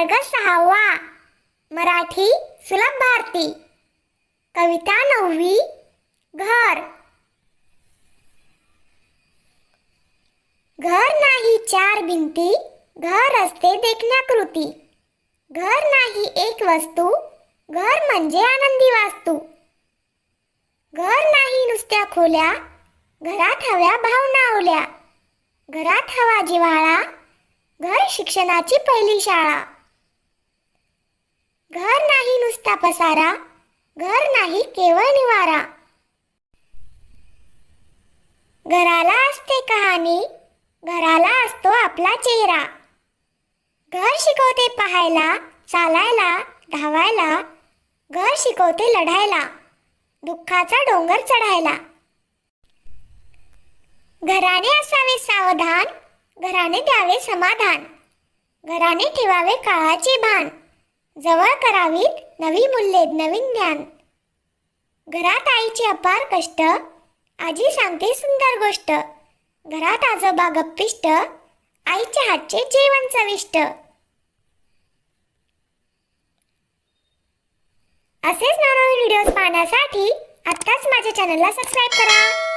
वर्ग सहावा. मराठी सुलभ भारती. कविता नववी. घर. घर नाही चार भिंती घर असते देखण्याकृती. घर नाही एक वस्तू घर म्हणजे आनंदी वास्तू. घर नाही नुसत्या खोल्या घरात हव्या भावना ओल्या. घरात हवा जिव्हाळा घर शिक्षणाची पहिली शाळा. घर नाही नुसता पसारा घर नाही केवळ निवारा. घराला असते कहाणी घराला असतो आपला चेहरा. घर शिकवते पाहायला चालायला धावायला घर शिकवते लढायला दुःखाचा डोंगर चढायला. घराने असावे सावधान घराने द्यावे समाधान घराने ठेवावे काळाचे भान. जवळ करावीत नवी मूल्ये नवीन ज्ञान. घरात आईचे अपार कष्ट आजी सांगते सुंदर गोष्ट. घरात आजोबा गप्पिष्ट आईच्या हातचे जेवण चविष्ट. असेच नवनवीन व्हिडिओज पाहण्यासाठी आत्ताच माझ्या चॅनलला सबस्क्राईब करा.